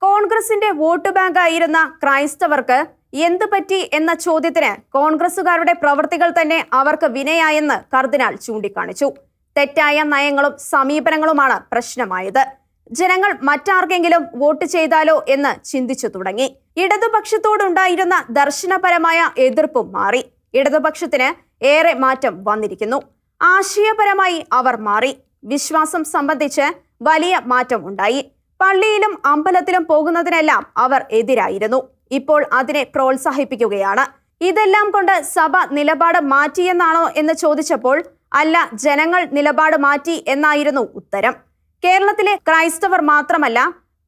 കോൺഗ്രസിന്റെ വോട്ട് ബാങ്ക് ആയിരുന്ന ക്രൈസ്തവർക്ക് എന്തു പറ്റി എന്ന ചോദ്യത്തിന് കോൺഗ്രസുകാരുടെ പ്രവൃത്തികൾ തന്നെ അവർക്ക് വിനയായെന്ന് കർദിനാൾ ചൂണ്ടിക്കാണിച്ചു. തെറ്റായ നയങ്ങളും സമീപനങ്ങളുമാണ് പ്രശ്നമായത്. ജനങ്ങൾ മറ്റാർക്കെങ്കിലും വോട്ട് ചെയ്താലോ എന്ന് ചിന്തിച്ചു തുടങ്ങി. ഇടതുപക്ഷത്തോടുണ്ടായിരുന്ന ദർശനപരമായ എതിർപ്പും മാറി. ഇടതുപക്ഷത്തിന് ഏറെ മാറ്റം വന്നിരിക്കുന്നു. ആശയപരമായി അവർ മാറി. വിശ്വാസം സംബന്ധിച്ച് വലിയ മാറ്റം ഉണ്ടായി. പള്ളിയിലും അമ്പലത്തിലും പോകുന്നതിനെല്ലാം അവർ എതിരായിരുന്നു. ഇപ്പോൾ അതിനെ പ്രോത്സാഹിപ്പിക്കുകയാണ്. ഇതെല്ലാം കൊണ്ട് സഭ നിലപാട് മാറ്റിയെന്നാണോ എന്ന് ചോദിച്ചപ്പോൾ അല്ല ജനങ്ങൾ നിലപാട് മാറ്റി എന്നായിരുന്നു ഉത്തരം. കേരളത്തിലെ ക്രൈസ്തവർ മാത്രമല്ല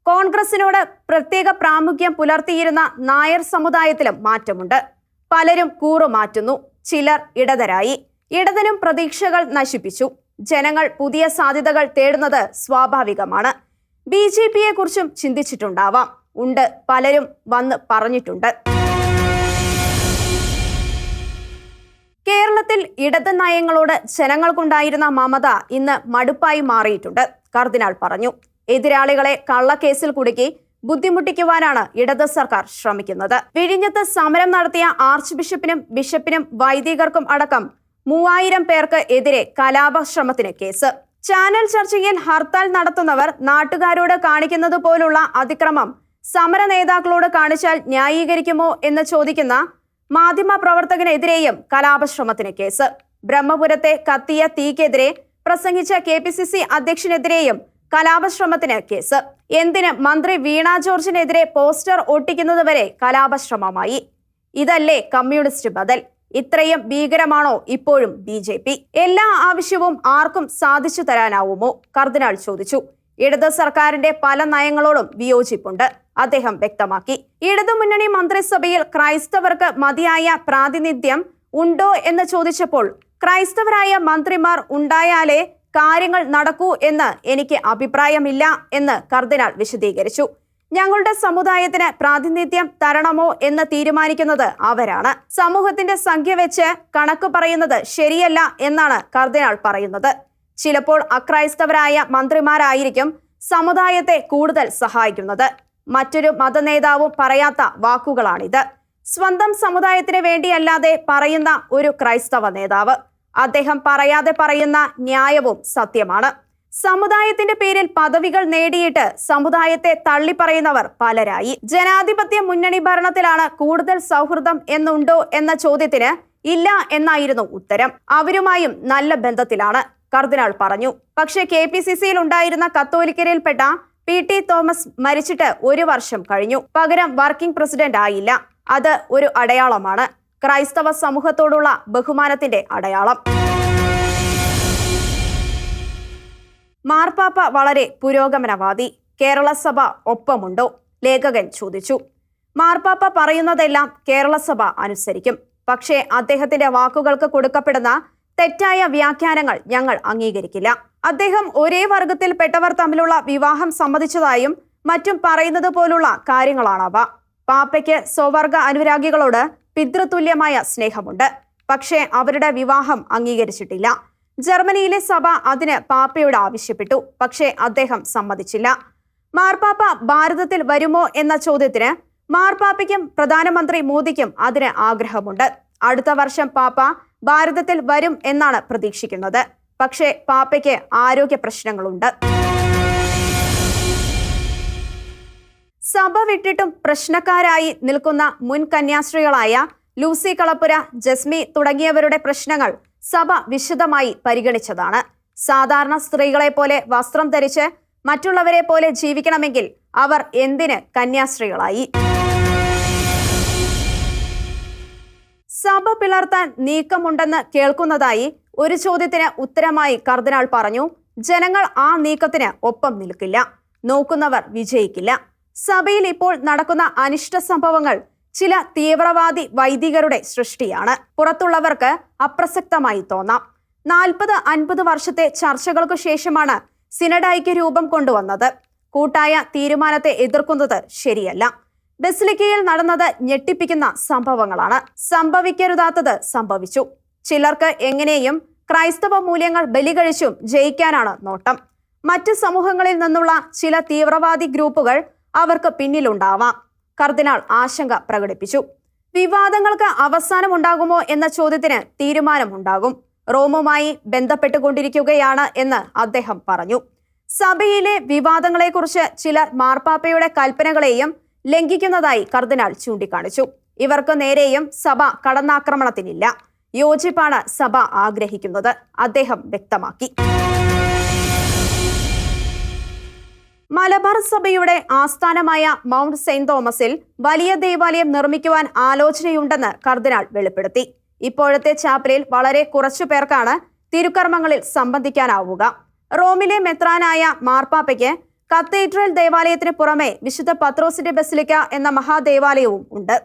കോൺഗ്രസിനോട് പ്രത്യേക പ്രാമുഖ്യം പുലർത്തിയിരുന്ന നായർ സമുദായത്തിലും മാറ്റമുണ്ട്. പലരും കൂറുമാറ്റുന്നു. ചിലർ ഇടതരായി. ഇടതനും പ്രതീക്ഷകൾ നശിപ്പിച്ചു. ജനങ്ങൾ പുതിയ സാധ്യതകൾ തേടുന്നത് സ്വാഭാവികമാണ്. ബി ജെ പിയെ കുറിച്ചും ചിന്തിച്ചിട്ടുണ്ടാവാം. ഉണ്ട്. പലരും വന്ന് പറഞ്ഞിട്ടുണ്ട്. കേരളത്തിൽ ഇടത് നയങ്ങളോട് ജനങ്ങൾക്കുണ്ടായിരുന്ന മമത ഇന്ന് മടുപ്പായി മാറിയിട്ടുണ്ട്. കർദിനാൾ പറഞ്ഞു. എതിരാളികളെ കള്ളക്കേസിൽ കുടുക്കി ബുദ്ധിമുട്ടിക്കുവാനാണ് ഇടത് സർക്കാർ ശ്രമിക്കുന്നത്. വിഴിഞ്ഞത്ത് സമരം നടത്തിയ ആർച്ച് ബിഷപ്പിനും ബിഷപ്പിനും വൈദികർക്കും അടക്കം മൂവായിരം പേർക്ക് എതിരെ കലാപശ്രമത്തിന് കേസ്. ചാനൽ ചർച്ചയിൽ ഹർത്താൽ നടത്തുന്നവർ നാട്ടുകാരോട് കാണിക്കുന്നത് പോലുള്ള അതിക്രമം സമര നേതാക്കളോട് കാണിച്ചാൽ ന്യായീകരിക്കുമോ എന്ന് ചോദിക്കുന്ന മാധ്യമ പ്രവർത്തകനെതിരെയും കലാപശ്രമത്തിന് കേസ്. ബ്രഹ്മപുരത്തെ കത്തിയ തീക്കെതിരെ പ്രസംഗിച്ച കെ പി സി സി അധ്യക്ഷനെതിരെയും കലാപശ്രമത്തിന് കേസ്. എന്തിന് മന്ത്രി വീണ ജോർജിനെതിരെ പോസ്റ്റർ ഒട്ടിക്കുന്നത് വരെ കലാപശ്രമമായി. ഇതല്ലേ കമ്മ്യൂണിസ്റ്റ് ബദൽ. ഇത്രയും ഭീകരമാണോ ഇപ്പോഴും ബി ജെ പി? എല്ലാ ആവശ്യവും ആർക്കും സാധിച്ചു തരാനാവുമോ? കർദിനാൾ ചോദിച്ചു. ഇടത് സർക്കാരിന്റെ പല നയങ്ങളോടും വിയോജിപ്പുണ്ട്. അദ്ദേഹം വ്യക്തമാക്കി. ഇടതുമുന്നണി മന്ത്രിസഭയിൽ ക്രൈസ്തവർക്ക് മതിയായ പ്രാതിനിധ്യം ഉണ്ടോ എന്ന് ചോദിച്ചപ്പോൾ ക്രൈസ്തവരായ മന്ത്രിമാർ ഉണ്ടായാലേ കാര്യങ്ങൾ നടക്കൂ എന്ന് എനിക്ക് അഭിപ്രായമില്ല എന്ന് കർദിനാൾ വിശദീകരിച്ചു. ഞങ്ങളുടെ സമുദായത്തിന് പ്രാതിനിധ്യം തരണമോ എന്ന് തീരുമാനിക്കുന്നത് അവരാണ്. സമൂഹത്തിന്റെ സംഖ്യ വെച്ച് കണക്ക് പറയുന്നത് ശരിയല്ല എന്നാണ് കർദിനാൾ പറയുന്നത്. ചിലപ്പോൾ അക്രൈസ്തവരായ മന്ത്രിമാരായിരിക്കും സമുദായത്തെ കൂടുതൽ സഹായിക്കുന്നത്. മറ്റൊരു മതനേതാവും പറയാത്ത വാക്കുകളാണിത്. സ്വന്തം സമുദായത്തിന് വേണ്ടിയല്ലാതെ പറയുന്ന ഒരു ക്രൈസ്തവ നേതാവ്. അദ്ദേഹം പറയാതെ പറയുന്ന ന്യായവും സത്യമാണ്. സമുദായത്തിന്റെ പേരിൽ പദവികൾ നേടിയിട്ട് സമുദായത്തെ തള്ളിപ്പറയുന്നവർ പലരായി. ജനാധിപത്യ മുന്നണി ഭരണത്തിലാണ് കൂടുതൽ സൗഹൃദം എന്നുണ്ടോ എന്ന ചോദ്യത്തിന് ഇല്ല എന്നായിരുന്നു ഉത്തരം. അവരുമായും നല്ല ബന്ധത്തിലാണ് കർദിനാൾ പറഞ്ഞു. പക്ഷേ കെ പി സി സിയിൽ ഉണ്ടായിരുന്ന കത്തോലിക്കരയിൽപ്പെട്ട പി ടി തോമസ് മരിച്ചിട്ട് ഒരു വർഷം കഴിഞ്ഞു. പകരം വർക്കിംഗ് പ്രസിഡന്റ് ആയില്ല. അത് ഒരു അടയാളമാണ്. ക്രൈസ്തവ സമൂഹത്തോടുള്ള ബഹുമാനത്തിന്റെ അടയാളം. മാർപ്പാപ്പ വളരെ പുരോഗമനവാദി. കേരള സഭ ഒപ്പമുണ്ടോ? ലേഖകൻ ചോദിച്ചു. മാർപ്പാപ്പ പറയുന്നതെല്ലാം കേരള സഭ അനുസരിക്കും. പക്ഷേ അദ്ദേഹത്തിന്റെ വാക്കുകൾക്ക് കൊടുക്കപ്പെടുന്ന തെറ്റായ വ്യാഖ്യാനങ്ങൾ ഞങ്ങൾ അംഗീകരിക്കില്ല. അദ്ദേഹം ഒരേ വർഗത്തിൽപ്പെട്ടവർ തമ്മിലുള്ള വിവാഹം സമ്മതിച്ചതായും മറ്റും പറയുന്നത് പോലുള്ള കാര്യങ്ങളാണവ. പാപ്പയ്ക്ക് സ്വവർഗ അനുരാഗികളോട് പിതൃതുല്യമായ സ്നേഹമുണ്ട്. പക്ഷേ അവരുടെ വിവാഹം അംഗീകരിച്ചിട്ടില്ല. ജർമ്മനിയിലെ സഭ അതിന് പാപ്പയോട് ആവശ്യപ്പെട്ടു. പക്ഷേ അദ്ദേഹം സമ്മതിച്ചില്ല. മാർപ്പാപ്പ ഭാരതത്തിൽ വരുമോ എന്ന ചോദ്യത്തിന് മാർപ്പാപ്പയ്ക്കും പ്രധാനമന്ത്രി മോദിക്കും അതിന് ആഗ്രഹമുണ്ട്. അടുത്ത വർഷം പാപ്പ ഭാരതത്തിൽ വരും എന്നാണ് പ്രതീക്ഷിക്കുന്നത്. പക്ഷേ പാപ്പയ്ക്ക് ആരോഗ്യ പ്രശ്നങ്ങളുണ്ട്. സഭ വിട്ടിട്ടും പ്രശ്നക്കാരായി നിൽക്കുന്ന മുൻ കന്യാസ്ത്രീകളായ ലൂസി കളപ്പുര ജസ്മി തുടങ്ങിയവരുടെ പ്രശ്നങ്ങൾ സഭ വിശദമായി പരിഗണിച്ചതാണ്. സാധാരണ സ്ത്രീകളെ പോലെ വസ്ത്രം ധരിച്ച് മറ്റുള്ളവരെ പോലെ ജീവിക്കണമെങ്കിൽ അവർ എന്തിന് കന്യാസ്ത്രീകളായി? സഭ പിളർത്താൻ നീക്കമുണ്ടെന്ന് കേൾക്കുന്നതായി ഒരു ചോദ്യത്തിന് ഉത്തരമായി കർദിനാൾ പറഞ്ഞു. ജനങ്ങൾ ആ നീക്കത്തിന് ഒപ്പം നിൽക്കില്ല. നോക്കുന്നവർ വിജയിക്കില്ല. സഭയിൽ ഇപ്പോൾ നടക്കുന്ന അനിഷ്ട സംഭവങ്ങൾ ചില തീവ്രവാദി വൈദികരുടെ സൃഷ്ടിയാണ്. പുറത്തുള്ളവർക്ക് അപ്രസക്തമായി തോന്നാം. നാൽപ്പത് അൻപത് വർഷത്തെ ചർച്ചകൾക്കു ശേഷമാണ് സിനഡായിക്ക് രൂപം കൊണ്ടുവന്നത്. കൂട്ടായ തീരുമാനത്തെ എതിർക്കുന്നത് ശരിയല്ല. ബസിലിക്കയിൽ നടന്നത് ഞെട്ടിപ്പിക്കുന്ന സംഭവങ്ങളാണ്. സംഭവിക്കരുതാത്തത് സംഭവിച്ചു. ചിലർക്ക് എങ്ങനെയും ക്രൈസ്തവ മൂല്യങ്ങൾ ബലികഴിച്ചും ജയിക്കാനാണ് നോട്ടം. മറ്റ് സമൂഹങ്ങളിൽ നിന്നുള്ള ചില തീവ്രവാദി ഗ്രൂപ്പുകൾ അവർക്ക് പിന്നിലുണ്ടാവാം. കർദിനാൾ ആശങ്ക പ്രകടിപ്പിച്ചു. വിവാദങ്ങൾക്ക് അവസാനമുണ്ടാകുമോ എന്ന ചോദ്യത്തിന് തീരുമാനമുണ്ടാകും. റോമുമായി ബന്ധപ്പെട്ടുകൊണ്ടിരിക്കുകയാണ് എന്ന് അദ്ദേഹം പറഞ്ഞു. സഭയിലെ വിവാദങ്ങളെക്കുറിച്ച് ചിലർ മാർപ്പാപ്പയുടെ കൽപ്പനകളെയും ലംഘിക്കുന്നതായി കർദിനാൾ ചൂണ്ടിക്കാണിച്ചു. ഇവർക്ക് നേരെയും സഭ കടന്നാക്രമണത്തിനില്ല. യോജിപ്പാണ് സഭ ആഗ്രഹിക്കുന്നത്. അദ്ദേഹം വ്യക്തമാക്കി. മലബാർ സഭയുടെ ആസ്ഥാനമായ മൗണ്ട് സെയിന്റ് തോമസിൽ വലിയ ദേവാലയം നിർമ്മിക്കുവാൻ ആലോചനയുണ്ടെന്ന് കർദിനാൾ വെളിപ്പെടുത്തി. ഇപ്പോഴത്തെ ചാപ്പലിൽ വളരെ കുറച്ചു പേർക്കാണ് തിരുക്കർമ്മങ്ങളിൽ സംബന്ധിക്കാനാവുക. റോമിലെ മെത്രാനായ മാർപ്പാപ്പയ്ക്ക് കത്തീഡ്രൽ ദേവാലയത്തിന് പുറമെ വിശുദ്ധ പത്രോസിന്റെ ബസിലിക്ക എന്ന മഹാദേവാലയവും ഉണ്ട്.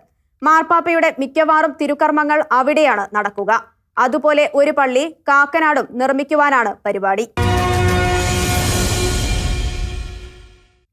മാർപ്പാപ്പയുടെ മിക്കവാറും തിരുക്കർമ്മങ്ങൾ അവിടെയാണ് നടക്കുക. അതുപോലെ ഒരു പള്ളി കാക്കനാടും നിർമ്മിക്കുവാനാണ് പരിപാടി.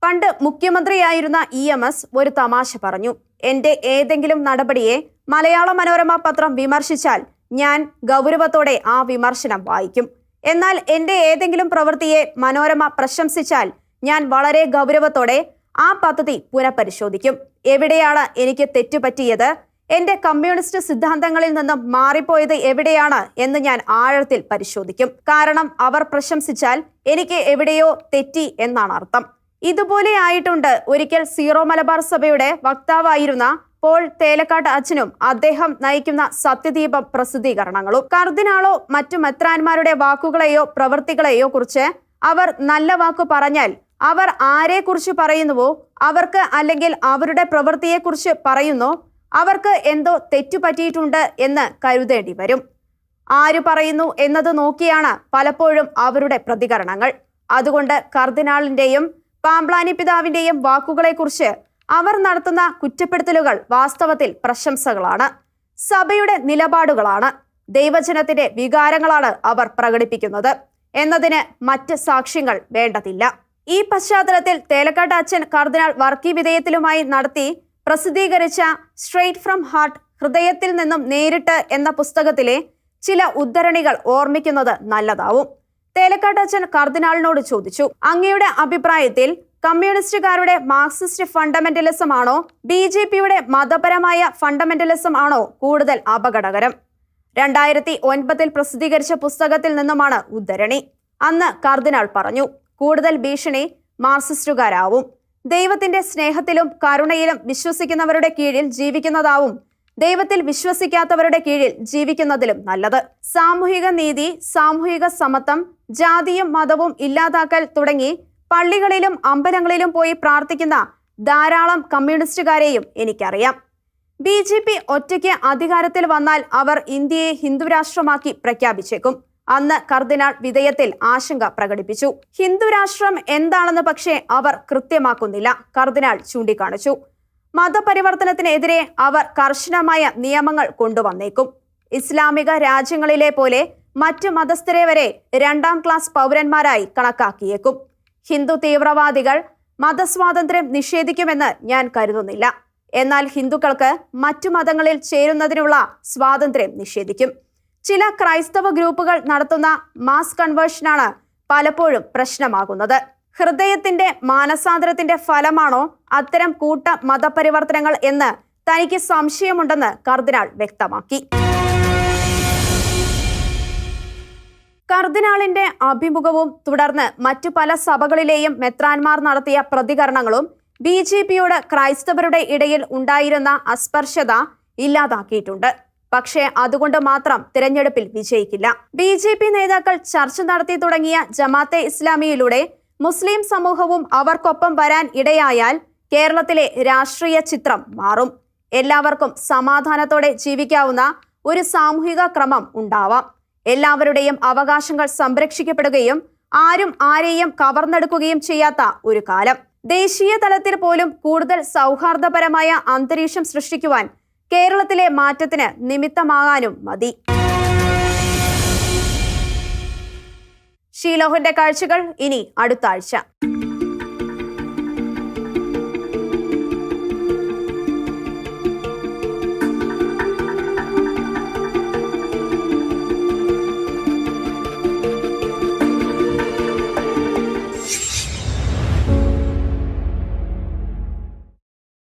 പണ്ട് മുഖ്യമന്ത്രിയായിരുന്ന ഇ എം എസ് ഒരു തമാശ പറഞ്ഞു. എന്റെ ഏതെങ്കിലും നടപടിയെ മലയാള മനോരമ പത്രം വിമർശിച്ചാൽ ഞാൻ ഗൗരവത്തോടെ ആ വിമർശനം വായിക്കും. എന്നാൽ എന്റെ ഏതെങ്കിലും പ്രവൃത്തിയെ മനോരമ പ്രശംസിച്ചാൽ ഞാൻ വളരെ ഗൗരവത്തോടെ ആ പദ്ധതി പുനഃപരിശോധിക്കും. എവിടെയാണ് എനിക്ക് തെറ്റുപറ്റിയത്? എന്റെ കമ്മ്യൂണിസ്റ്റ് സിദ്ധാന്തങ്ങളിൽ നിന്നും മാറിപ്പോയത് എവിടെയാണ് എന്ന് ഞാൻ ആഴത്തിൽ പരിശോധിക്കും. കാരണം അവർ പ്രശംസിച്ചാൽ എനിക്ക് എവിടെയോ തെറ്റി എന്നാണ് അർത്ഥം. ഇതുപോലെ ആയിട്ടുണ്ട് ഒരിക്കൽ സീറോ മലബാർ സഭയുടെ വക്താവായിരുന്ന പോൾ തേലക്കാട്ട് അച്ഛനും അദ്ദേഹം നയിക്കുന്ന സത്യദീപ പ്രസിദ്ധീകരണങ്ങളും. കർദിനാളോ മറ്റു മെത്രാന്മാരുടെ വാക്കുകളെയോ പ്രവൃത്തികളെയോ കുറിച്ച് അവർ നല്ല വാക്കു പറഞ്ഞാൽ അവർ ആരെക്കുറിച്ച് പറയുന്നുവോ അവർക്ക് അല്ലെങ്കിൽ അവരുടെ പ്രവൃത്തിയെക്കുറിച്ച് പറയുന്നോ അവർക്ക് എന്തോ തെറ്റുപറ്റിയിട്ടുണ്ട് എന്ന് കരുതേണ്ടി വരും. ആര് പറയുന്നു എന്നത് നോക്കിയാണ് പലപ്പോഴും അവരുടെ പ്രതികരണങ്ങൾ. അതുകൊണ്ട് കർദിനാളിന്റെയും പാംപ്ലാനി പിതാവിന്റെയും വാക്കുകളെക്കുറിച്ച് അവർ നടത്തുന്ന കുറ്റപ്പെടുത്തലുകൾ വാസ്തവത്തിൽ പ്രശംസകളാണ്. സഭയുടെ നിലപാടുകളാണ്. ദൈവജനത്തിന്റെ വികാരങ്ങളാണ് അവർ പ്രകടിപ്പിക്കുന്നത്. എന്നതിന് മറ്റ് സാക്ഷ്യങ്ങൾ വേണ്ടതില്ല. ഈ പശ്ചാത്തലത്തിൽ തേലക്കാട്ട് അച്ഛൻ കർദിനാൾ വർക്കി വിധേയത്തിലുമായി നടത്തി പ്രസിദ്ധീകരിച്ച സ്ട്രെയിറ്റ് ഫ്രം ഹാർട്ട് ഹൃദയത്തിൽ നിന്നും നേരിട്ട് എന്ന പുസ്തകത്തിലെ ചില ഉദ്ധരണികൾ ഓർമ്മിക്കുന്നത് നല്ലതാവും. തേലക്കാട്ട് അച്ഛൻ കർദിനാളിനോട് ചോദിച്ചു. അങ്ങയുടെ അഭിപ്രായത്തിൽ കമ്മ്യൂണിസ്റ്റുകാരുടെ മാർക്സിസ്റ്റ് ഫണ്ടമെന്റലിസം ആണോ ബി ജെ പിയുടെ മതപരമായ ഫണ്ടമെന്റലിസം ആണോ കൂടുതൽ അപകടകരം? രണ്ടായിരത്തി ഒൻപതിൽ പ്രസിദ്ധീകരിച്ച പുസ്തകത്തിൽ നിന്നുമാണ് ഉദ്ധരണി. അന്ന് കർദിനാൾ പറഞ്ഞു കൂടുതൽ ഭീഷണി മാർക്സിസ്റ്റുകാരാവും. ദൈവത്തിന്റെ സ്നേഹത്തിലും കരുണയിലും വിശ്വസിക്കുന്നവരുടെ കീഴിൽ ജീവിക്കുന്നതാവും ദൈവത്തിൽ വിശ്വസിക്കാത്തവരുടെ കീഴിൽ ജീവിക്കുന്നതിലും നല്ലത്. സാമൂഹിക നീതി സാമൂഹിക സമത്വം ജാതിയും മതവും ഇല്ലാതാക്കൽ തുടങ്ങി പള്ളികളിലും അമ്പലങ്ങളിലും പോയി പ്രാർത്ഥിക്കുന്ന ധാരാളം കമ്മ്യൂണിസ്റ്റുകാരെയും എനിക്കറിയാം. ബി ജെ പി ഒറ്റയ്ക്ക് അധികാരത്തിൽ വന്നാൽ അവർ ഇന്ത്യയെ ഹിന്ദുരാഷ്ട്രമാക്കി പ്രഖ്യാപിച്ചേക്കും. അന്ന് കർദിനാൾ വിധേയത്തിൽ ആശങ്ക പ്രകടിപ്പിച്ചു. ഹിന്ദുരാഷ്ട്രം എന്താണെന്ന് പക്ഷേ അവർ കൃത്യമാക്കുന്നില്ല. കർദിനാൾ ചൂണ്ടിക്കാണിച്ചു. മതപരിവർത്തനത്തിനെതിരെ അവർ കർശനമായ നിയമങ്ങൾ കൊണ്ടുവന്നേക്കും. ഇസ്ലാമിക രാജ്യങ്ങളിലെ പോലെ മറ്റ് മതസ്ഥരെ വരെ രണ്ടാം ക്ലാസ് പൗരന്മാരായി കണക്കാക്കിയേക്കും. ഹിന്ദു തീവ്രവാദികൾ മതസ്വാതന്ത്ര്യം നിഷേധിക്കുമെന്ന് ഞാൻ കരുതുന്നില്ല. എന്നാൽ ഹിന്ദുക്കൾക്ക് മറ്റു മതങ്ങളിൽ ചേരുന്നതിനുള്ള സ്വാതന്ത്ര്യം നിഷേധിക്കും. ചില ക്രൈസ്തവ ഗ്രൂപ്പുകൾ നടത്തുന്ന മാസ് കൺവേർഷനാണ് പലപ്പോഴും പ്രശ്നമാകുന്നത്. ഹൃദയത്തിന്റെ മാനസാന്തരത്തിന്റെ ഫലമാണോ അത്തരം കൂട്ട മതപരിവർത്തനങ്ങൾ എന്ന് തനിക്ക് സംശയമുണ്ടെന്ന് കർദിനാൾ വ്യക്തമാക്കി. കർദിനാളിന്റെ അഭിമുഖവും തുടർന്ന് മറ്റു പല സഭകളിലെയും മെത്രാൻമാർ നടത്തിയ പ്രതികരണങ്ങളും ബി ജെ പിയോട് ക്രൈസ്തവരുടെ ഇടയിൽ ഉണ്ടായിരുന്ന അസ്പർശത ഇല്ലാതാക്കിയിട്ടുണ്ട്. പക്ഷേ അതുകൊണ്ട് മാത്രം തിരഞ്ഞെടുപ്പിൽ വിജയിക്കില്ല. ബി നേതാക്കൾ ചർച്ച നടത്തി തുടങ്ങിയ ജമാത്തെ ഇസ്ലാമിയിലൂടെ മുസ്ലിം സമൂഹവും അവർക്കൊപ്പം വരാൻ ഇടയായാൽ കേരളത്തിലെ രാഷ്ട്രീയ ചിത്രം മാറും. എല്ലാവർക്കും സമാധാനത്തോടെ ജീവിക്കാവുന്ന ഒരു സാമൂഹിക ക്രമം ഉണ്ടാവാം. എല്ലാവരുടെയും അവകാശങ്ങൾ സംരക്ഷിക്കപ്പെടുകയും ആരും ആരെയും കവർന്നെടുക്കുകയും ചെയ്യാത്ത ഒരു കാലം. ദേശീയ തലത്തിൽ പോലും കൂടുതൽ സൗഹാർദ്ദപരമായ അന്തരീക്ഷം സൃഷ്ടിക്കുവാൻ കേരളത്തിലെ മാറ്റത്തിന് നിമിത്തമാകാനും മതി. ഷീലോഹന്റെ കാഴ്ചകൾ ഇനി അടുത്ത ആഴ്ച.